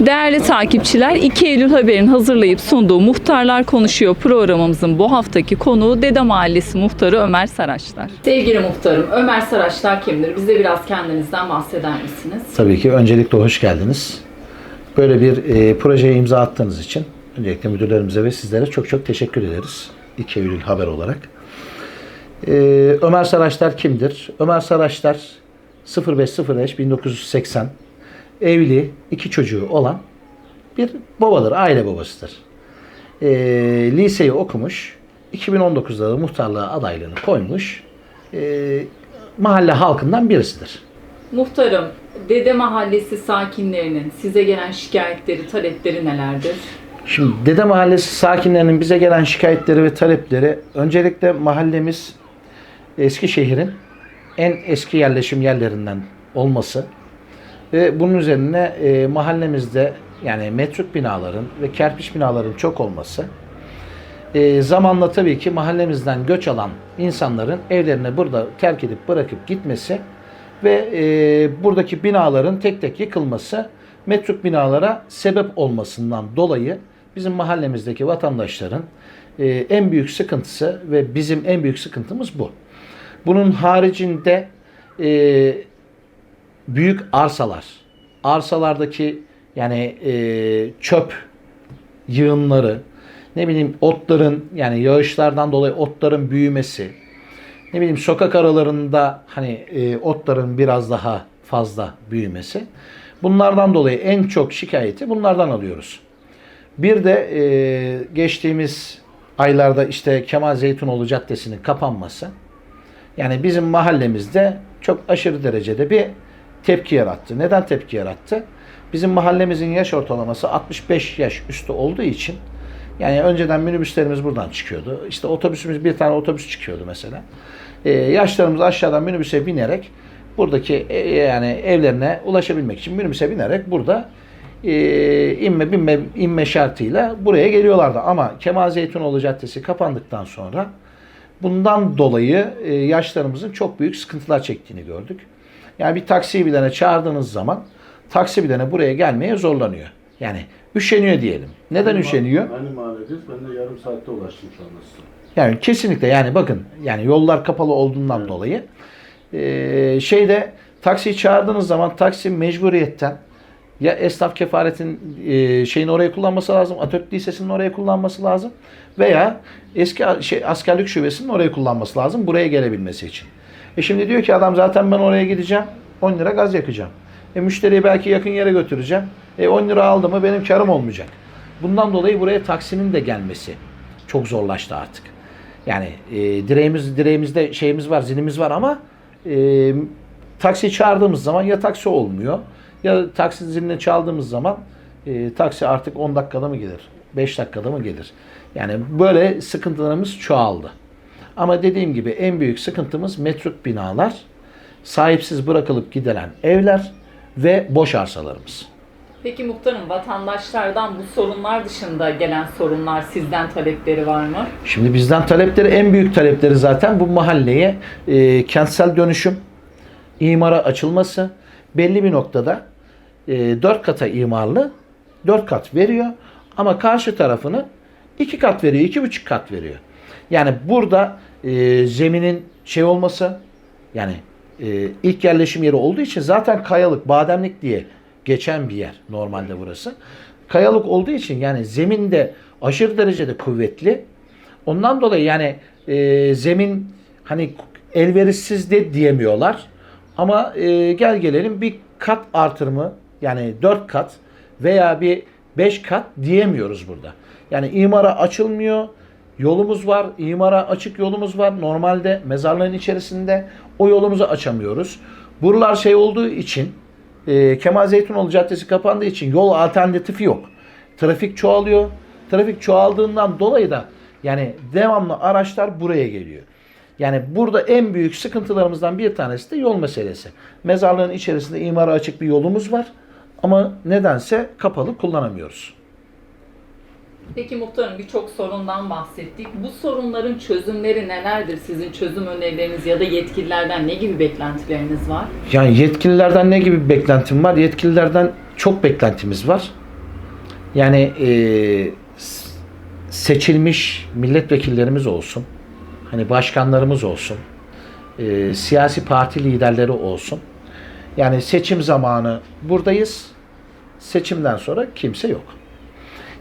Değerli takipçiler, 2 Eylül haberin hazırlayıp sunduğu Muhtarlar Konuşuyor programımızın bu haftaki konuğu Dede Mahallesi Muhtarı Ömer Saraçlar. Sevgili muhtarım, Ömer Saraçlar kimdir? Bize biraz kendinizden bahseder misiniz? Tabii ki öncelikle hoş geldiniz. Böyle bir e, projeye imza attığınız için öncelikle müdürlerimize ve sizlere çok çok teşekkür ederiz. 2 Eylül haber olarak. E, Ömer Saraçlar kimdir? Ömer Saraçlar 0505 1980 evli, iki çocuğu olan bir babadır, aile babasıdır. E, liseyi okumuş, 2019'da da muhtarlığa adaylığını koymuş, e, mahalle halkından birisidir. Muhtarım, Dede Mahallesi sakinlerinin size gelen şikayetleri, talepleri nelerdir? Şimdi Dede Mahallesi sakinlerinin bize gelen şikayetleri ve talepleri öncelikle mahallemiz Eskişehir'in en eski yerleşim yerlerinden olması ve bunun üzerine e, mahallemizde yani metruk binaların ve kerpiç binaların çok olması e, zamanla tabii ki mahallemizden göç alan insanların evlerini burada terk edip bırakıp gitmesi ve e, buradaki binaların tek tek yıkılması metruk binalara sebep olmasından dolayı bizim mahallemizdeki vatandaşların e, en büyük sıkıntısı ve bizim en büyük sıkıntımız bu. Bunun haricinde e, büyük arsalar, arsalardaki yani e, çöp yığınları, ne bileyim otların yani yağışlardan dolayı otların büyümesi, ne bileyim sokak aralarında hani e, otların biraz daha fazla büyümesi. Bunlardan dolayı en çok şikayeti bunlardan alıyoruz. Bir de e, geçtiğimiz aylarda işte Kemal Zeytunoğlu Caddesi'nin kapanması yani bizim mahallemizde çok aşırı derecede bir tepki yarattı. Neden tepki yarattı? Bizim mahallemizin yaş ortalaması 65 yaş üstü olduğu için yani önceden minibüslerimiz buradan çıkıyordu. İşte otobüsümüz bir tane otobüs çıkıyordu mesela. Ee, yaşlarımız aşağıdan minibüse binerek buradaki e, yani evlerine ulaşabilmek için minibüse binerek burada e, inme binme inme şartıyla buraya geliyorlardı. Ama Kemal Zeytunoğlu Caddesi kapandıktan sonra bundan dolayı e, yaşlarımızın çok büyük sıkıntılar çektiğini gördük. Yani bir taksiyi bilene çağırdığınız zaman taksi bilene buraya gelmeye zorlanıyor. Yani üşeniyor diyelim. Neden ma- üşeniyor? Aynı mahalledeyiz. Ben de yarım saatte ulaştım şu anda size. Yani kesinlikle yani bakın yani yollar kapalı olduğundan Evet. dolayı e, şeyde taksiyi çağırdığınız zaman taksi mecburiyetten ya esnaf kefaretin e, şeyini oraya kullanması lazım, Atatürk Lisesi'nin oraya kullanması lazım veya eski şey, askerlik şubesinin oraya kullanması lazım buraya gelebilmesi için. E şimdi diyor ki adam zaten ben oraya gideceğim 10 lira gaz yakacağım. E müşteriyi belki yakın yere götüreceğim. E 10 lira aldı mı benim karım olmayacak. Bundan dolayı buraya taksinin de gelmesi çok zorlaştı artık. Yani e, direğimiz direğimizde şeyimiz var, zilimiz var ama e, taksi çağırdığımız zaman ya taksi olmuyor ya taksi zilini çaldığımız zaman e, taksi artık 10 dakikada mı gelir? 5 dakikada mı gelir? Yani böyle sıkıntılarımız çoğaldı. Ama dediğim gibi en büyük sıkıntımız metruk binalar, sahipsiz bırakılıp gidilen evler ve boş arsalarımız. Peki muhtarım, vatandaşlardan bu sorunlar dışında gelen sorunlar sizden talepleri var mı? Şimdi bizden talepleri en büyük talepleri zaten bu mahalleye e, kentsel dönüşüm, imara açılması. Belli bir noktada e, 4 kata imarlı 4 kat veriyor ama karşı tarafını 2 kat veriyor, iki buçuk kat veriyor. Yani burada e, zeminin şey olması yani e, ilk yerleşim yeri olduğu için zaten kayalık, bademlik diye geçen bir yer normalde burası. Kayalık olduğu için yani zeminde aşırı derecede kuvvetli. Ondan dolayı yani e, zemin hani elverişsiz de diyemiyorlar. Ama e, gel gelelim bir kat artırımı yani 4 kat veya bir 5 kat diyemiyoruz burada. Yani imara açılmıyor. Yolumuz var. imara açık yolumuz var. Normalde mezarlığın içerisinde o yolumuzu açamıyoruz. Buralar şey olduğu için e, Kemal Zeytunoğlu Caddesi kapandığı için yol alternatifi yok. Trafik çoğalıyor. Trafik çoğaldığından dolayı da yani devamlı araçlar buraya geliyor. Yani burada en büyük sıkıntılarımızdan bir tanesi de yol meselesi. Mezarlığın içerisinde imara açık bir yolumuz var ama nedense kapalı kullanamıyoruz. Peki muhtarım birçok sorundan bahsettik. Bu sorunların çözümleri nelerdir? Sizin çözüm önerileriniz ya da yetkililerden ne gibi beklentileriniz var? Yani yetkililerden ne gibi beklentim var? Yetkililerden çok beklentimiz var. Yani e, seçilmiş milletvekillerimiz olsun, hani başkanlarımız olsun, e, siyasi parti liderleri olsun. Yani seçim zamanı buradayız, seçimden sonra kimse yok.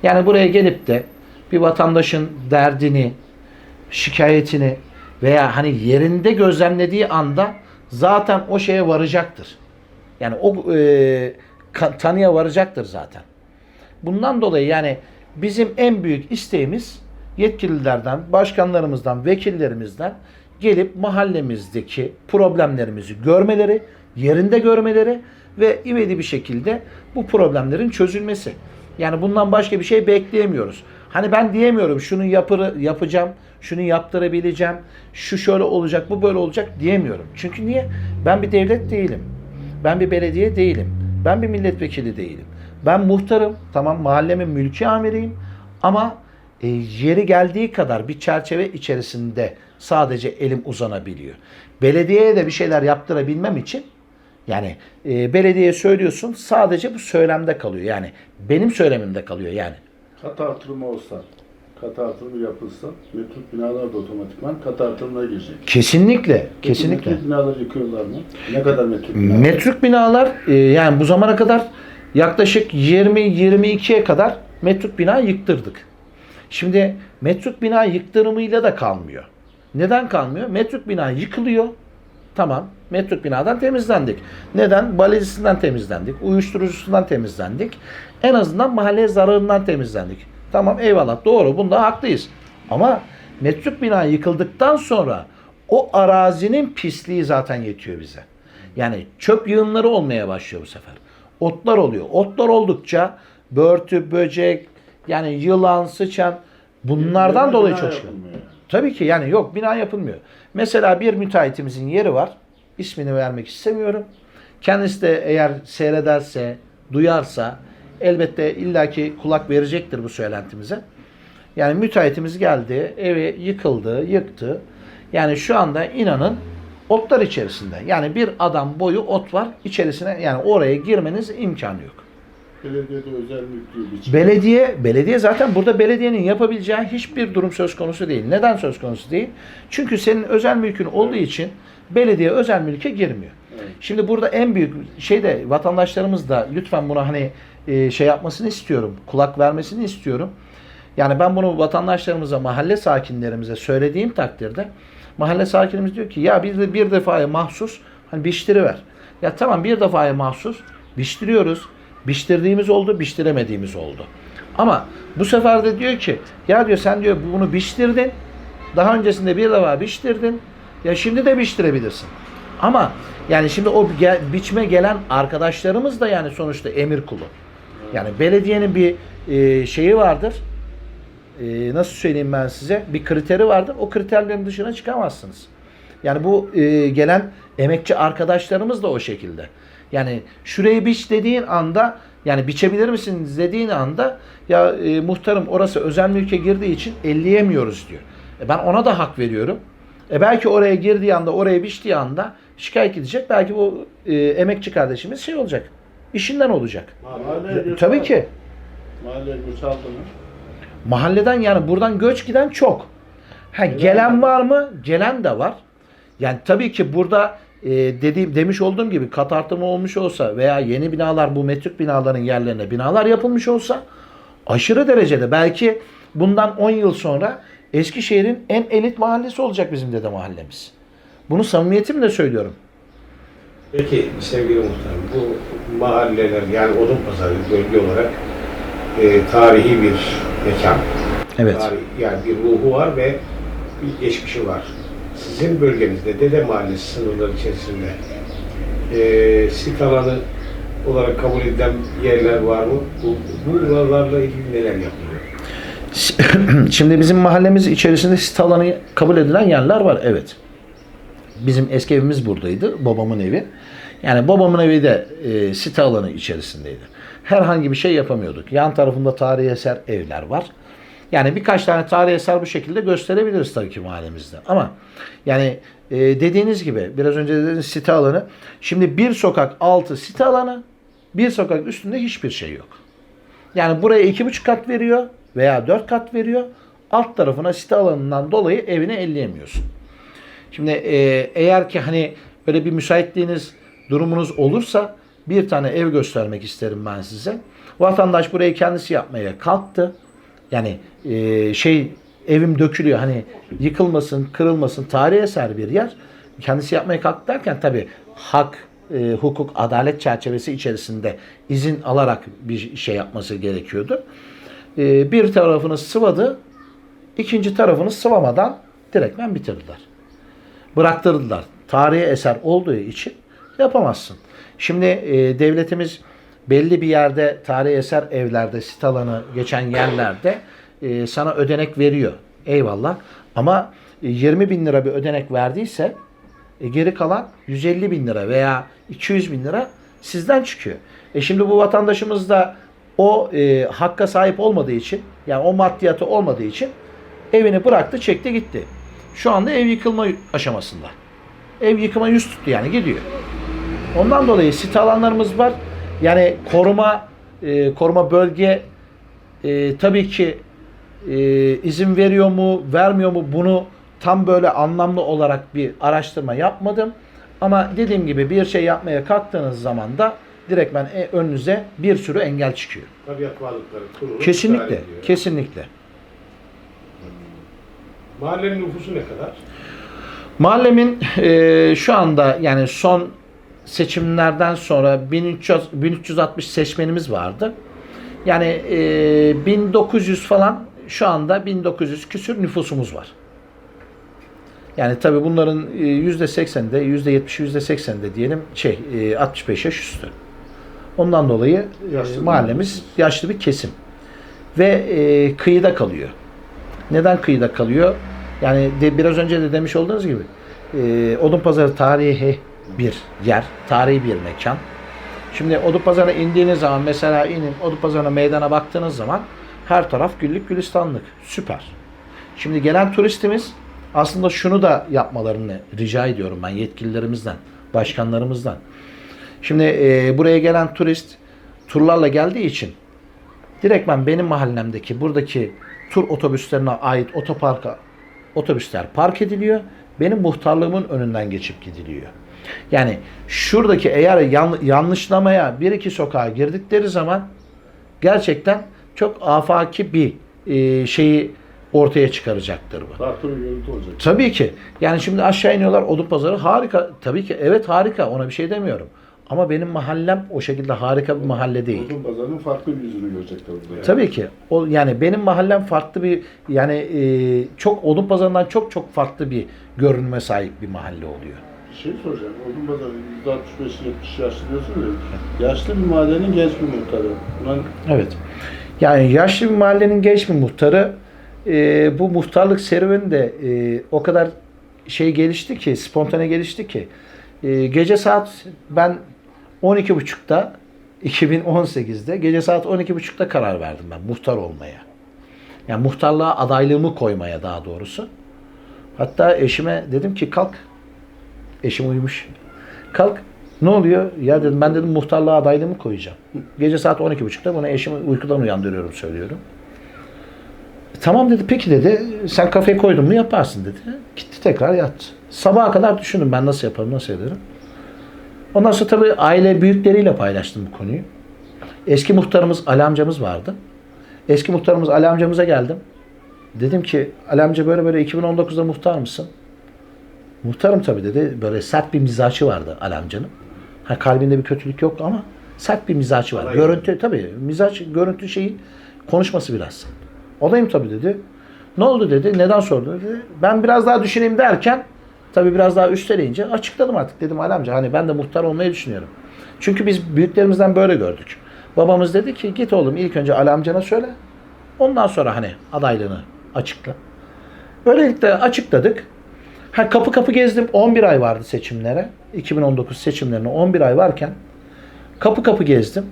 Yani buraya gelip de bir vatandaşın derdini, şikayetini veya hani yerinde gözlemlediği anda zaten o şeye varacaktır. Yani o e, tanıya varacaktır zaten. Bundan dolayı yani bizim en büyük isteğimiz yetkililerden, başkanlarımızdan, vekillerimizden gelip mahallemizdeki problemlerimizi görmeleri, yerinde görmeleri ve ivedi bir şekilde bu problemlerin çözülmesi. Yani bundan başka bir şey bekleyemiyoruz. Hani ben diyemiyorum şunu yapır, yapacağım, şunu yaptırabileceğim, şu şöyle olacak, bu böyle olacak diyemiyorum. Çünkü niye? Ben bir devlet değilim. Ben bir belediye değilim. Ben bir milletvekili değilim. Ben muhtarım. Tamam mahallemin mülki amiriyim. Ama e, yeri geldiği kadar bir çerçeve içerisinde sadece elim uzanabiliyor. Belediyeye de bir şeyler yaptırabilmem için yani e, belediyeye söylüyorsun sadece bu söylemde kalıyor. Yani benim söylemimde kalıyor yani. Kat artırımı olsa, kat artırımı yapılsa mevcut binalar da otomatikman kat artırımına girecek. Kesinlikle, Peki kesinlikle. Mevcut binaları yıkıyorlar mı? Ne kadar mevcut binalar? Metruk binalar e, yani bu zamana kadar yaklaşık 20-22'ye kadar metruk bina yıktırdık. Şimdi metruk bina yıktırımıyla da kalmıyor. Neden kalmıyor? Metruk bina yıkılıyor. Tamam. Metruk binadan temizlendik. Neden? Balecisinden temizlendik. Uyuşturucusundan temizlendik. En azından mahalle zararından temizlendik. Tamam eyvallah doğru bunda haklıyız. Ama metruk bina yıkıldıktan sonra o arazinin pisliği zaten yetiyor bize. Yani çöp yığınları olmaya başlıyor bu sefer. Otlar oluyor. Otlar oldukça börtü, böcek, yani yılan, sıçan bunlardan dolayı çok çıkıyor. Tabii ki yani yok bina yapılmıyor. Mesela bir müteahhitimizin yeri var. İsmini vermek istemiyorum. Kendisi de eğer seyrederse, duyarsa elbette illaki kulak verecektir bu söylentimize. Yani müteahhitimiz geldi, evi yıkıldı, yıktı. Yani şu anda inanın otlar içerisinde. Yani bir adam boyu ot var içerisine yani oraya girmeniz imkanı yok. Belediyede özel mülk bir Belediye, belediye zaten burada belediyenin yapabileceği hiçbir durum söz konusu değil. Neden söz konusu değil? Çünkü senin özel mülkün olduğu için belediye özel mülke girmiyor. Evet. Şimdi burada en büyük şey de vatandaşlarımız da lütfen buna hani e, şey yapmasını istiyorum. Kulak vermesini istiyorum. Yani ben bunu vatandaşlarımıza, mahalle sakinlerimize söylediğim takdirde mahalle sakinimiz diyor ki ya bir de bir defaya mahsus hani biştiri ver. Ya tamam bir defaya mahsus biştiriyoruz. Biştirdiğimiz oldu, biştiremediğimiz oldu. Ama bu sefer de diyor ki ya diyor sen diyor bunu biştirdin. Daha öncesinde bir defa biştirdin. Ya şimdi de biştirebilirsin. Ama yani şimdi o biçme gelen arkadaşlarımız da yani sonuçta emir kulu. Yani belediyenin bir e, şeyi vardır. E, nasıl söyleyeyim ben size? Bir kriteri vardır. O kriterlerin dışına çıkamazsınız. Yani bu e, gelen emekçi arkadaşlarımız da o şekilde. Yani şurayı biç dediğin anda yani biçebilir misiniz dediğin anda ya e, muhtarım orası özel mülke girdiği için elleyemiyoruz diyor. E, ben ona da hak veriyorum. E, belki oraya girdiği anda oraya biçtiği anda şikayet edecek. Belki bu e, emekçi kardeşimiz şey olacak. işinden olacak. Mahalle Tabii ki. Mahalle? Mahalleden yani buradan göç giden çok. Ha, gelen var mı? Gelen de var. Yani tabii ki burada e, dediğim demiş olduğum gibi kat artımı olmuş olsa veya yeni binalar bu metruk binaların yerlerine binalar yapılmış olsa aşırı derecede belki bundan 10 yıl sonra Eskişehir'in en elit mahallesi olacak bizim dede mahallemiz. Bunu samimiyetimle söylüyorum. Peki sevgili muhtarım, bu mahalleler yani Odunpazarı bölge olarak e, tarihi bir mekan. Evet. Tarih, yani bir ruhu var ve bir geçmişi var. Sizin bölgenizde Dede Mahallesi sınırları içerisinde e, sit alanı olarak kabul edilen yerler var mı? Bu, buralarla ilgili neler yapılıyor? Şimdi bizim mahallemiz içerisinde sit alanı kabul edilen yerler var. Evet. Bizim eski evimiz buradaydı. Babamın evi. Yani babamın evi de e, site alanı içerisindeydi. Herhangi bir şey yapamıyorduk. Yan tarafında tarihi eser evler var. Yani birkaç tane tarihi eser bu şekilde gösterebiliriz tabii ki mahallemizde. Ama yani e, dediğiniz gibi biraz önce dediğiniz site alanı. Şimdi bir sokak altı site alanı, bir sokak üstünde hiçbir şey yok. Yani buraya iki buçuk kat veriyor veya dört kat veriyor. Alt tarafına site alanından dolayı evini elleyemiyorsun. Şimdi e, eğer ki hani böyle bir müsaitliğiniz durumunuz olursa bir tane ev göstermek isterim ben size. Vatandaş burayı kendisi yapmaya kalktı. Yani e, şey evim dökülüyor hani yıkılmasın, kırılmasın, tarihi eser bir yer. Kendisi yapmaya kalktı derken tabii hak, e, hukuk, adalet çerçevesi içerisinde izin alarak bir şey yapması gerekiyordu. E, bir tarafını sıvadı, ikinci tarafını sıvamadan direktmen bitirdiler bıraktırdılar. Tarihi eser olduğu için yapamazsın. Şimdi e, devletimiz belli bir yerde tarihi eser evlerde, sit alanı geçen yerlerde e, sana ödenek veriyor. Eyvallah. Ama e, 20 bin lira bir ödenek verdiyse e, geri kalan 150 bin lira veya 200 bin lira sizden çıkıyor. E şimdi bu vatandaşımız da o e, hakka sahip olmadığı için yani o maddiyatı olmadığı için evini bıraktı çekti gitti. Şu anda ev yıkılma aşamasında. Ev yıkıma yüz tuttu yani gidiyor. Ondan dolayı site alanlarımız var. Yani koruma e, koruma bölge e, tabii ki e, izin veriyor mu, vermiyor mu bunu tam böyle anlamlı olarak bir araştırma yapmadım. Ama dediğim gibi bir şey yapmaya kalktığınız zaman da direktmen e, önünüze bir sürü engel çıkıyor. Tabiat varlıkları kurulu. Kesinlikle, kesinlikle. Mahallenin nüfusu ne kadar? Mahallemin e, şu anda yani son seçimlerden sonra 1300, 1360 seçmenimiz vardı. Yani e, 1900 falan şu anda 1900 küsür nüfusumuz var. Yani tabi bunların e, %80'de, %70'i %80'de diyelim şey e, 65 yaş üstü. Ondan dolayı e, Yaşlı bir mahallemiz nüfus. yaşlı bir kesim. Ve e, kıyıda kalıyor. Neden kıyıda kalıyor? Yani de, biraz önce de demiş olduğunuz gibi e, Odunpazarı tarihi bir yer, tarihi bir mekan. Şimdi Odunpazarı'na indiğiniz zaman mesela inin Odunpazarı'na meydana baktığınız zaman her taraf güllük gülistanlık. Süper. Şimdi gelen turistimiz aslında şunu da yapmalarını rica ediyorum ben yetkililerimizden, başkanlarımızdan. Şimdi e, buraya gelen turist turlarla geldiği için direktmen benim mahallemdeki buradaki tur otobüslerine ait otoparka otobüsler park ediliyor. Benim muhtarlığımın önünden geçip gidiliyor. Yani şuradaki eğer yan- yanlışlamaya bir iki sokağa girdikleri zaman gerçekten çok afaki bir e, şeyi ortaya çıkaracaktır bu. Farklı bir görüntü olacak. Tabii ki. Yani şimdi aşağı iniyorlar Odun Pazarı harika. Tabii ki evet harika ona bir şey demiyorum. Ama benim mahallem o şekilde harika bir mahalle değil. Odun pazarının farklı bir yüzünü görecekler burada. Yani. Tabii ki. O yani benim mahallem farklı bir yani e, çok Odun Pazarı'ndan çok çok farklı bir görünüme sahip bir mahalle oluyor. Bir şey soracağım. Odun pazarı %65-70 yaşlı diyorsun ya. Yaşlı bir mahallenin genç bir muhtarı. Buna Evet. Yani yaşlı bir mahallenin genç bir muhtarı e, bu muhtarlık serüveni de e, o kadar şey gelişti ki, spontane gelişti ki e, gece saat ben 12.30'da 2018'de gece saat 12.30'da karar verdim ben muhtar olmaya. Yani muhtarlığa adaylığımı koymaya daha doğrusu. Hatta eşime dedim ki kalk. Eşim uyumuş. Kalk. Ne oluyor? Ya dedim ben dedim muhtarlığa adaylığımı koyacağım. Gece saat 12.30'da bunu eşimi uykudan uyandırıyorum söylüyorum. Tamam dedi peki dedi sen kafeye koydun mu yaparsın dedi. Gitti tekrar yattı. Sabaha kadar düşündüm ben nasıl yaparım nasıl ederim. Ondan sonra tabii aile büyükleriyle paylaştım bu konuyu. Eski muhtarımız Ali amcamız vardı. Eski muhtarımız Ali amcamıza geldim. Dedim ki Ali amca böyle böyle 2019'da muhtar mısın? Muhtarım tabii dedi. Böyle sert bir mizaçı vardı Ali amcanın. Ha, kalbinde bir kötülük yok ama sert bir mizaçı var. Görüntü tabii mizaç, görüntü şeyi konuşması biraz. Odayım tabii dedi. Ne oldu dedi. Neden sordu dedi. Ben biraz daha düşüneyim derken tabii biraz daha üsteleyince açıkladım artık. Dedim Ali amca hani ben de muhtar olmayı düşünüyorum. Çünkü biz büyüklerimizden böyle gördük. Babamız dedi ki git oğlum ilk önce Ali amcana söyle. Ondan sonra hani adaylığını açıkla. Böylelikle açıkladık. Ha, kapı kapı gezdim. 11 ay vardı seçimlere. 2019 seçimlerine 11 ay varken kapı kapı gezdim.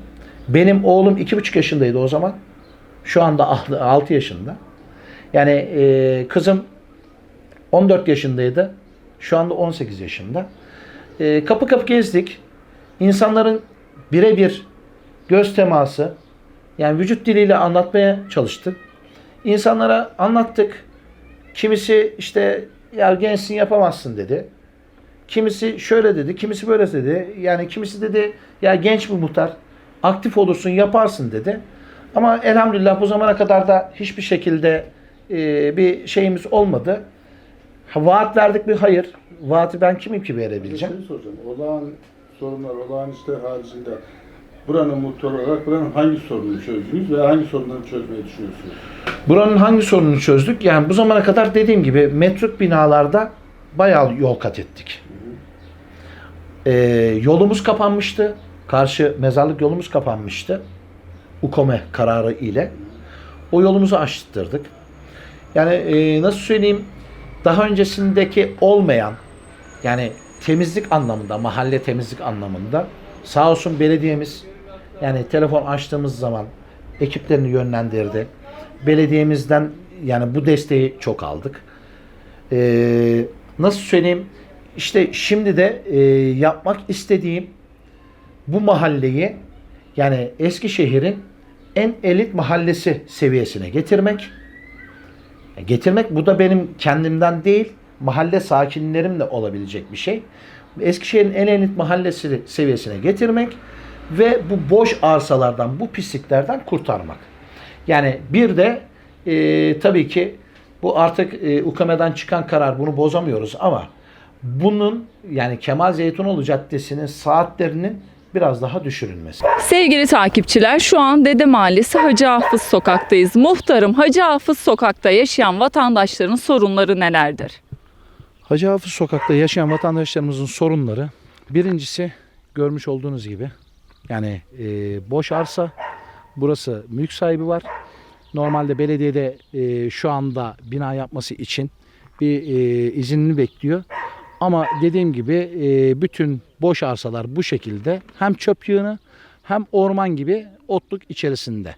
Benim oğlum 2,5 yaşındaydı o zaman. Şu anda 6 yaşında. Yani e, kızım 14 yaşındaydı. Şu anda 18 yaşında. E, kapı kapı gezdik. İnsanların birebir göz teması, Yani vücut diliyle anlatmaya çalıştık. İnsanlara anlattık. Kimisi işte ya gençsin yapamazsın dedi. Kimisi şöyle dedi, kimisi böyle dedi. Yani kimisi dedi ya genç bu muhtar, aktif olursun yaparsın dedi. Ama elhamdülillah bu zamana kadar da hiçbir şekilde e, bir şeyimiz olmadı. Ha, vaat verdik mi? Hayır. Vaati ben kimim ki Bir verebileceğim? şey soracağım. Olağan sorunlar, olağan işler haricinde buranın muhtarı olarak buranın hangi sorununu çözdünüz ve hangi sorunları çözmeyi düşünüyorsunuz? Buranın hangi sorununu çözdük? Yani bu zamana kadar dediğim gibi metruk binalarda bayağı yol kat ettik. Ee, yolumuz kapanmıştı. Karşı mezarlık yolumuz kapanmıştı. UKOME kararı ile. O yolumuzu açtırdık. Yani e, nasıl söyleyeyim daha öncesindeki olmayan yani temizlik anlamında, mahalle temizlik anlamında sağ olsun belediyemiz yani telefon açtığımız zaman ekiplerini yönlendirdi. Belediyemizden yani bu desteği çok aldık. Ee, nasıl söyleyeyim? İşte şimdi de e, yapmak istediğim bu mahalleyi yani Eskişehir'in en elit mahallesi seviyesine getirmek. Getirmek bu da benim kendimden değil, mahalle sakinlerimle olabilecek bir şey. Eskişehir'in en elit mahallesi seviyesine getirmek ve bu boş arsalardan, bu pisliklerden kurtarmak. Yani bir de e, tabii ki bu artık e, UKM'den çıkan karar bunu bozamıyoruz ama bunun yani Kemal Zeytunoğlu Caddesi'nin saatlerinin biraz daha düşürülmesi. Sevgili takipçiler şu an Dede Mahallesi Hacı Hafız Sokak'tayız. Muhtarım Hacı Hafız Sokak'ta yaşayan vatandaşların sorunları nelerdir? Hacı Hafız Sokak'ta yaşayan vatandaşlarımızın sorunları birincisi görmüş olduğunuz gibi yani e, boş arsa burası mülk sahibi var. Normalde belediyede e, şu anda bina yapması için bir e, izinini bekliyor. Ama dediğim gibi e, bütün boş arsalar bu şekilde hem çöp yığını hem orman gibi otluk içerisinde.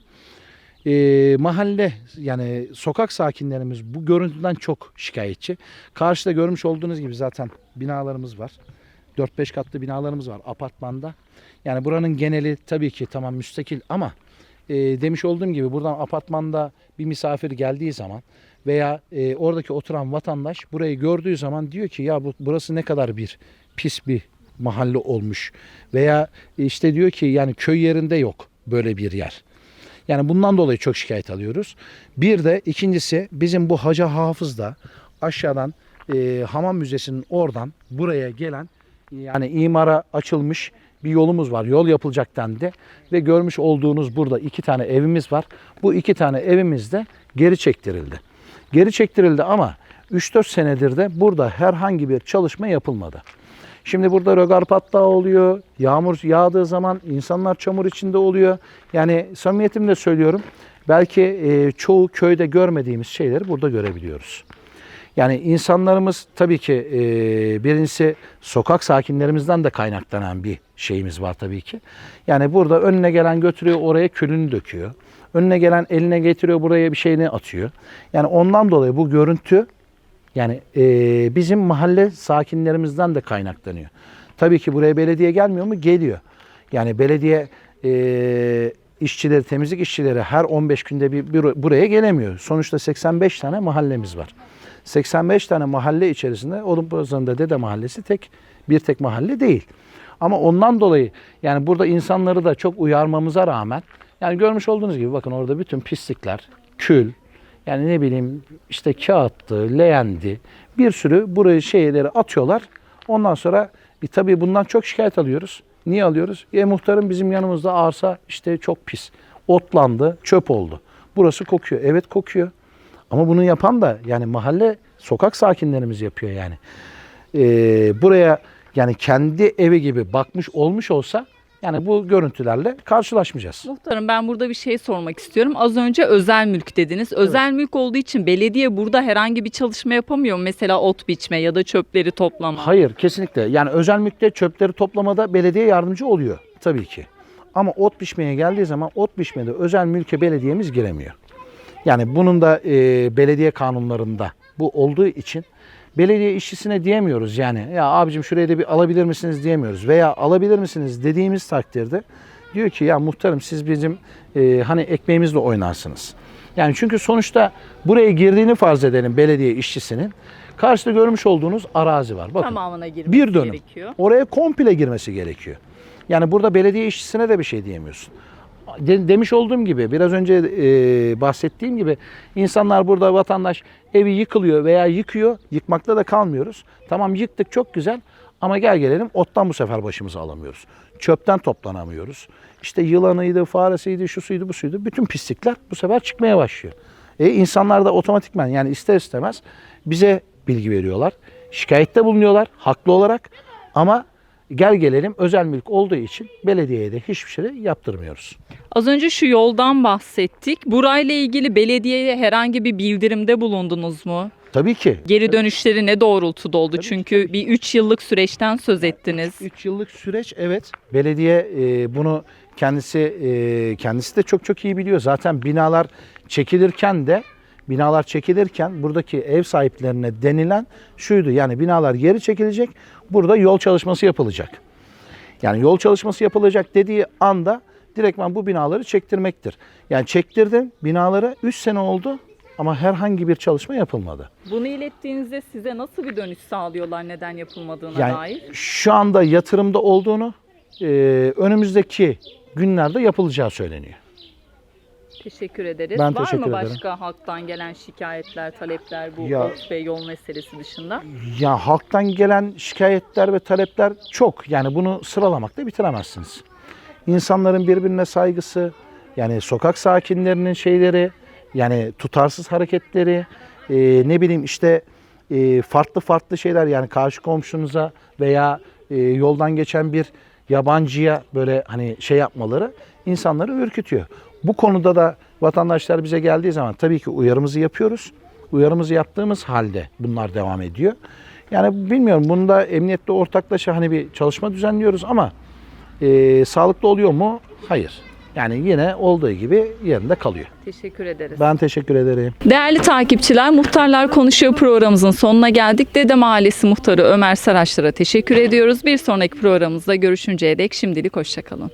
E, mahalle yani sokak sakinlerimiz bu görüntüden çok şikayetçi. Karşıda görmüş olduğunuz gibi zaten binalarımız var. 4-5 katlı binalarımız var apartmanda. Yani buranın geneli tabii ki tamam müstakil ama e, demiş olduğum gibi buradan apartmanda bir misafir geldiği zaman veya e, oradaki oturan vatandaş burayı gördüğü zaman diyor ki ya bu burası ne kadar bir pis bir mahalle olmuş veya işte diyor ki yani köy yerinde yok böyle bir yer. Yani bundan dolayı çok şikayet alıyoruz. Bir de ikincisi bizim bu Hacı Hafız'da aşağıdan e, Hamam Müzesi'nin oradan buraya gelen yani imara açılmış bir yolumuz var. Yol yapılacak dendi ve görmüş olduğunuz burada iki tane evimiz var. Bu iki tane evimiz de geri çektirildi. Geri çektirildi ama 3-4 senedir de burada herhangi bir çalışma yapılmadı. Şimdi burada rögar patlağı oluyor. Yağmur yağdığı zaman insanlar çamur içinde oluyor. Yani samimiyetimle söylüyorum. Belki çoğu köyde görmediğimiz şeyleri burada görebiliyoruz. Yani insanlarımız tabii ki e, birincisi sokak sakinlerimizden de kaynaklanan bir şeyimiz var tabii ki. Yani burada önüne gelen götürüyor oraya külünü döküyor. Önüne gelen eline getiriyor buraya bir şeyini atıyor. Yani ondan dolayı bu görüntü yani e, bizim mahalle sakinlerimizden de kaynaklanıyor. Tabii ki buraya belediye gelmiyor mu? Geliyor. Yani belediye e, işçileri, temizlik işçileri her 15 günde bir, bir buraya gelemiyor. Sonuçta 85 tane mahallemiz var. 85 tane mahalle içerisinde Odunpazarı'nda Dede Mahallesi tek bir tek mahalle değil. Ama ondan dolayı yani burada insanları da çok uyarmamıza rağmen yani görmüş olduğunuz gibi bakın orada bütün pislikler, kül, yani ne bileyim işte kağıttı, leğendi bir sürü buraya şeyleri atıyorlar. Ondan sonra e, tabii bundan çok şikayet alıyoruz. Niye alıyoruz? E muhtarım bizim yanımızda arsa işte çok pis. Otlandı, çöp oldu. Burası kokuyor. Evet kokuyor. Ama bunu yapan da yani mahalle sokak sakinlerimiz yapıyor yani. Ee, buraya yani kendi evi gibi bakmış olmuş olsa yani bu görüntülerle karşılaşmayacağız. Muhtarım ben burada bir şey sormak istiyorum. Az önce özel mülk dediniz. Özel mülk olduğu için belediye burada herhangi bir çalışma yapamıyor mu? Mesela ot biçme ya da çöpleri toplama. Hayır kesinlikle. Yani özel mülkte çöpleri toplamada belediye yardımcı oluyor tabii ki. Ama ot biçmeye geldiği zaman ot biçmede özel mülke belediyemiz giremiyor. Yani bunun da e, belediye kanunlarında bu olduğu için belediye işçisine diyemiyoruz yani ya abicim şurayı da bir alabilir misiniz diyemiyoruz veya alabilir misiniz dediğimiz takdirde Diyor ki ya muhtarım siz bizim e, hani ekmeğimizle oynarsınız. Yani çünkü sonuçta buraya girdiğini farz edelim belediye işçisinin. Karşıda görmüş olduğunuz arazi var. Bakın Tamamına girmesi bir dönüm. gerekiyor. Oraya komple girmesi gerekiyor. Yani burada belediye işçisine de bir şey diyemiyorsun. De- demiş olduğum gibi biraz önce e, bahsettiğim gibi insanlar burada vatandaş evi yıkılıyor veya yıkıyor. Yıkmakta da kalmıyoruz. Tamam yıktık çok güzel ama gel gelelim ottan bu sefer başımızı alamıyoruz. Çöpten toplanamıyoruz. İşte yılanıydı, faresiydi, şu suydu, bu suydu. Bütün pislikler bu sefer çıkmaya başlıyor. E, insanlar da otomatikman yani ister istemez bize bilgi veriyorlar. Şikayette bulunuyorlar haklı olarak ama gel gelelim özel mülk olduğu için belediyeye de hiçbir şey yaptırmıyoruz. Az önce şu yoldan bahsettik. Burayla ilgili belediyeye herhangi bir bildirimde bulundunuz mu? Tabii ki Geri dönüşleri ne doğrultuda oldu? Tabii ki, Çünkü bir 3 yıllık süreçten söz ettiniz. 3 yıllık süreç evet. Belediye e, bunu kendisi e, kendisi de çok çok iyi biliyor. Zaten binalar çekilirken de binalar çekilirken buradaki ev sahiplerine denilen şuydu. Yani binalar geri çekilecek. Burada yol çalışması yapılacak. Yani yol çalışması yapılacak dediği anda direktman bu binaları çektirmektir. Yani çektirdim binaları 3 sene oldu ama herhangi bir çalışma yapılmadı. Bunu ilettiğinizde size nasıl bir dönüş sağlıyorlar neden yapılmadığına Yani dair? şu anda yatırımda olduğunu e, önümüzdeki günlerde yapılacağı söyleniyor. Teşekkür ederiz. Ben Var teşekkür mı ederim. başka halktan gelen şikayetler, talepler bu Ya- ve yol meselesi dışında? Ya halktan gelen şikayetler ve talepler çok. Yani bunu sıralamakta bitiremezsiniz. İnsanların birbirine saygısı, yani sokak sakinlerinin şeyleri, yani tutarsız hareketleri, e, ne bileyim işte e, farklı farklı şeyler yani karşı komşunuza veya e, yoldan geçen bir yabancıya böyle hani şey yapmaları insanları ürkütüyor. Bu konuda da vatandaşlar bize geldiği zaman tabii ki uyarımızı yapıyoruz. Uyarımızı yaptığımız halde bunlar devam ediyor. Yani bilmiyorum bunda emniyetle ortaklaşa hani bir çalışma düzenliyoruz ama e, sağlıklı oluyor mu? Hayır. Yani yine olduğu gibi yerinde kalıyor. Teşekkür ederiz. Ben teşekkür ederim. Değerli takipçiler, Muhtarlar Konuşuyor programımızın sonuna geldik. Dede Mahallesi Muhtarı Ömer Saraçlar'a teşekkür ediyoruz. Bir sonraki programımızda görüşünceye dek şimdilik hoşçakalın.